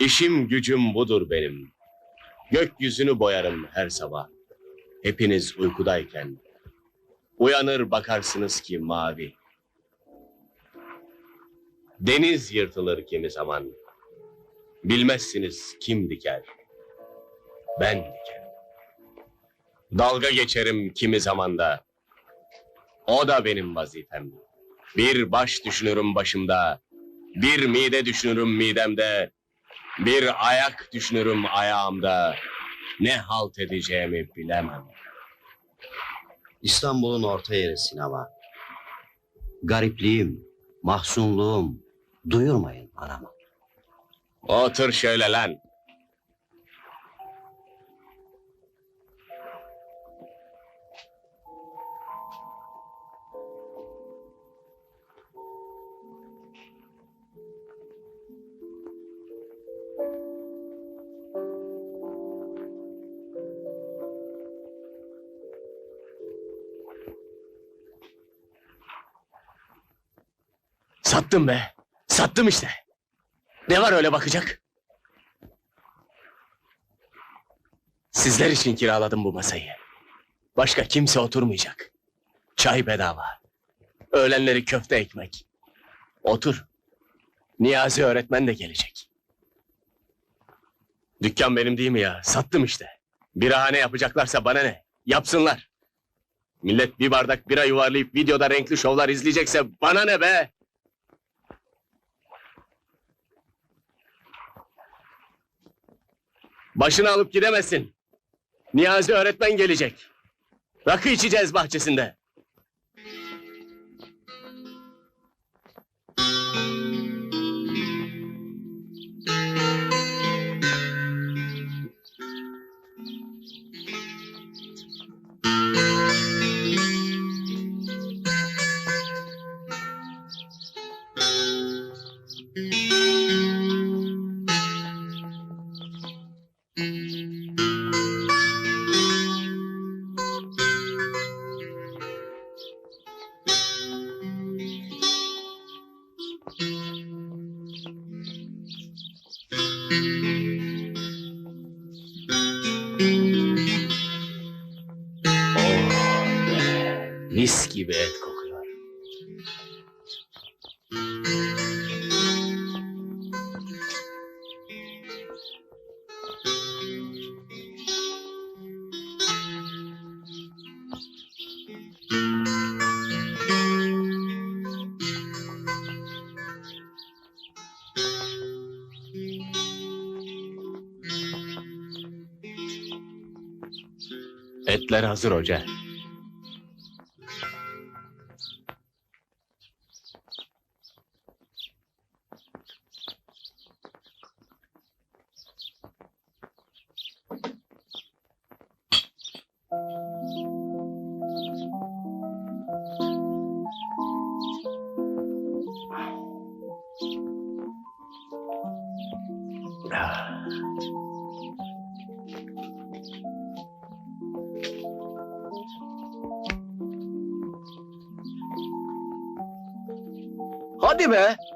İşim gücüm budur benim. Gökyüzünü boyarım her sabah. Hepiniz uykudayken. Uyanır bakarsınız ki mavi. Deniz yırtılır kimi zaman. Bilmezsiniz kim diker. Ben dikerim. Dalga geçerim kimi zamanda. O da benim vazifem. Bir baş düşünürüm başımda. Bir mide düşünürüm midemde. Bir ayak düşünürüm ayağımda. Ne halt edeceğimi bilemem. İstanbul'un orta yeri sinema. Garipliğim, mahzunluğum duyurmayın anama. Otur şöyle lan. Sattım be. Sattım işte. Ne var öyle bakacak? Sizler için kiraladım bu masayı. Başka kimse oturmayacak. Çay bedava. Öğlenleri köfte ekmek. Otur. Niyazi öğretmen de gelecek. Dükkan benim değil mi ya? Sattım işte. Birahane yapacaklarsa bana ne? Yapsınlar. Millet bir bardak bira yuvarlayıp videoda renkli şovlar izleyecekse bana ne be? Başını alıp gidemezsin. Niyazi öğretmen gelecek. Rakı içeceğiz bahçesinde. Mis gibi et kokuyor. Etler hazır hoca. Hadi be.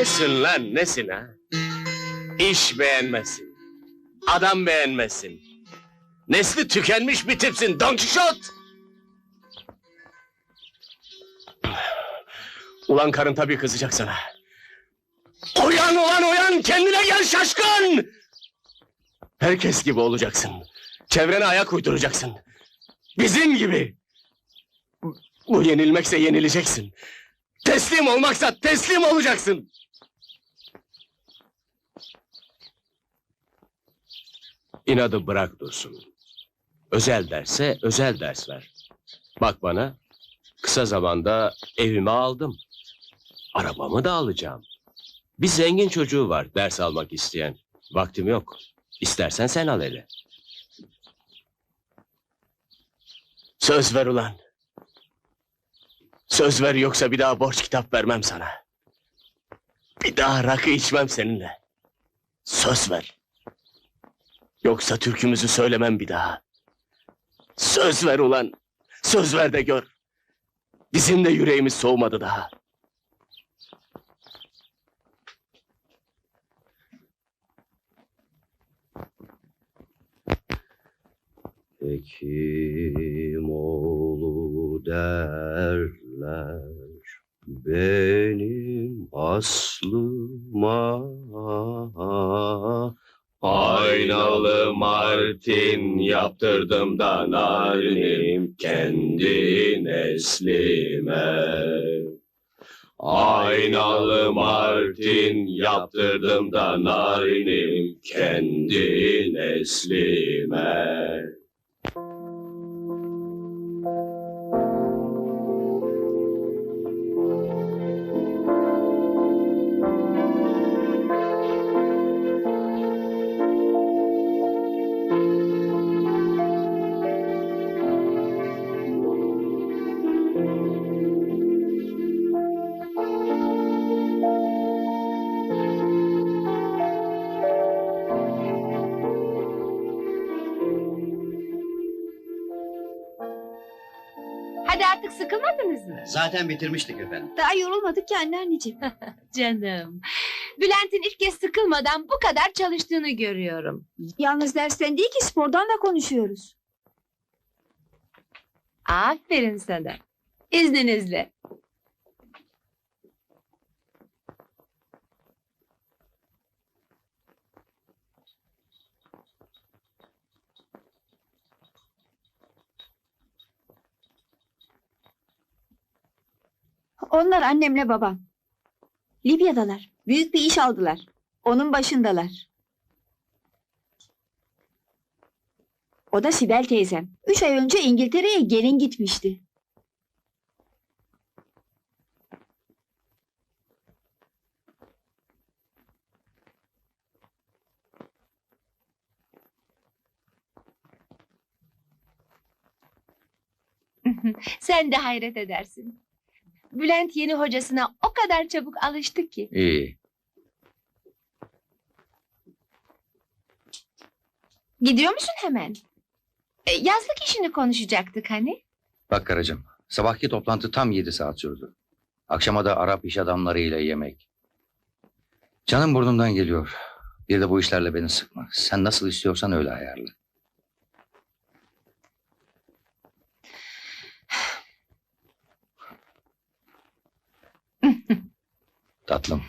Nesin lan nesin ha? İş beğenmesin. Adam beğenmesin. Nesli tükenmiş bir tipsin Don Kişot! Ulan karın tabii kızacak sana. Uyan ulan uyan kendine gel şaşkın. Herkes gibi olacaksın. Çevrene ayak uyduracaksın. Bizim gibi. Bu yenilmekse yenileceksin. Teslim olmaksa teslim olacaksın. İnadı bırak dursun. Özel derse özel ders ver. Bak bana, kısa zamanda evimi aldım. Arabamı da alacağım. Bir zengin çocuğu var ders almak isteyen. Vaktim yok. İstersen sen al hele. Söz ver ulan. Söz ver yoksa bir daha borç kitap vermem sana. Bir daha rakı içmem seninle. Söz ver. Yoksa türkümüzü söylemem bir daha. Söz ver ulan. Söz ver de gör. Bizim de yüreğimiz soğumadı daha. Hekimoğlu derler benim aslıma. Aynalı Martin yaptırdım da narinim kendi neslime. Aynalı Martin yaptırdım da narinim kendi neslime. Hadi artık sıkılmadınız mı? Zaten bitirmiştik efendim. Daha yorulmadık ki anneanneciğim. Canım. Bülent'in ilk kez sıkılmadan bu kadar çalıştığını görüyorum. Yalnız dersten değil ki spordan da konuşuyoruz. Aferin sana. İzninizle. Onlar annemle babam. Libya'dalar. Büyük bir iş aldılar. Onun başındalar. O da Sibel teyzem. Üç ay önce İngiltere'ye gelin gitmişti. Sen de hayret edersin. Bülent yeni hocasına o kadar çabuk alıştı ki. İyi. Gidiyor musun hemen? E, yazlık işini konuşacaktık hani. Bak karıcığım. Sabahki toplantı tam yedi saat sürdü. Akşama da Arap iş adamlarıyla yemek. Canım burnumdan geliyor. Bir de bu işlerle beni sıkma. Sen nasıl istiyorsan öyle ayarla. Tatlım.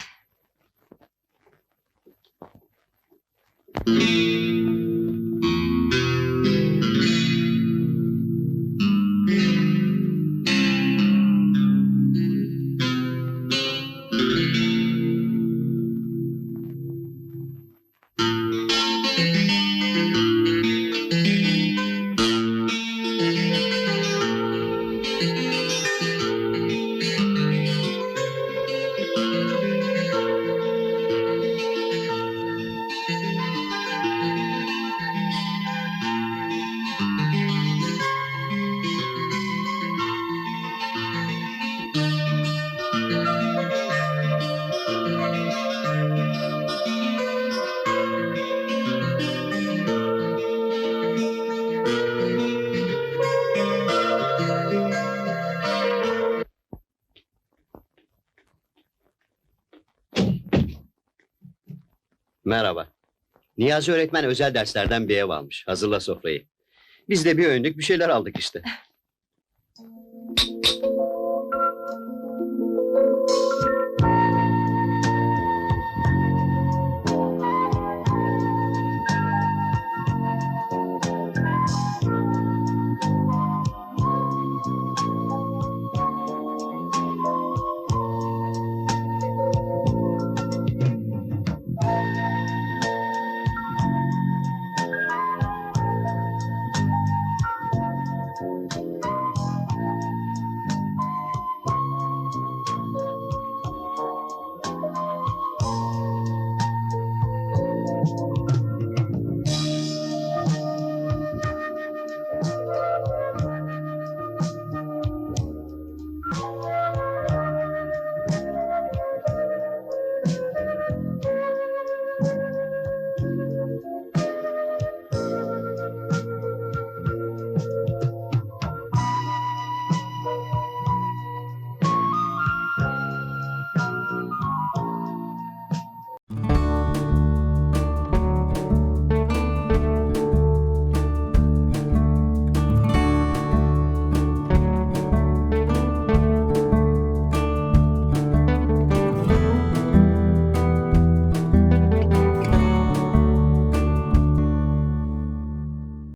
Merhaba. Niyazi öğretmen özel derslerden bir ev almış. Hazırla sofrayı. Biz de bir öğünlük bir şeyler aldık işte.